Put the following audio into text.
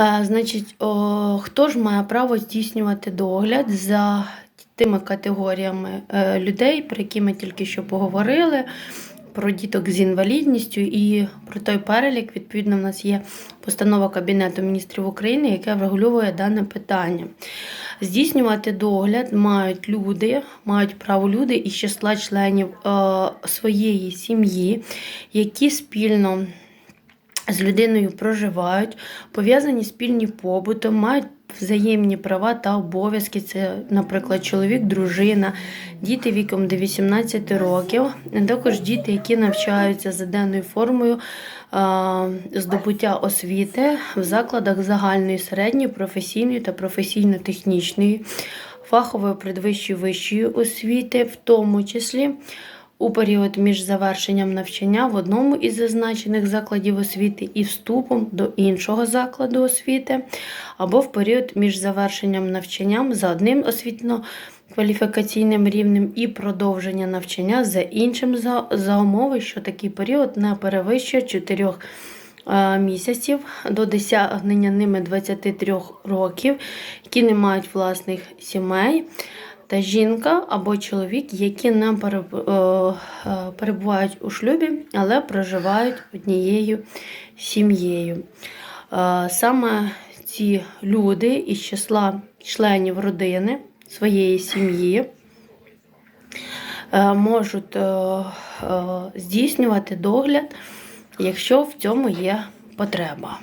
Е, Значить, хто ж має право здійснювати догляд за тими категоріями е, людей, про які ми тільки що поговорили, про діток з інвалідністю і про той перелік, відповідно, в нас є постанова Кабінету міністрів України, яка врегульовує дане питання. Здійснювати догляд мають люди, мають право люди із числа членів е, своєї сім'ї, які спільно з людиною проживають, пов'язані спільні побутом, мають взаємні права та обов'язки. Це, наприклад, чоловік, дружина, діти віком до 18 років, також діти, які навчаються за денною формою здобуття освіти в закладах загальної, середньої, професійної та професійно-технічної, фахової предвищої вищої освіти, в тому числі у період між завершенням навчання в одному із зазначених закладів освіти і вступом до іншого закладу освіти, або в період між завершенням навчанням за одним освітньо-кваліфікаційним рівнем і продовження навчання за іншим за, за умови, що такий період не перевищує 4 е, місяців до досягнення ними 23 років, які не мають власних сімей та жінка або чоловік, які не е, перебувають у шлюбі, але проживають однією сім'єю. Е, Саме ці люди із числа членів родини своєї сім'ї е, можуть здійснювати догляд, якщо в цьому є потреба.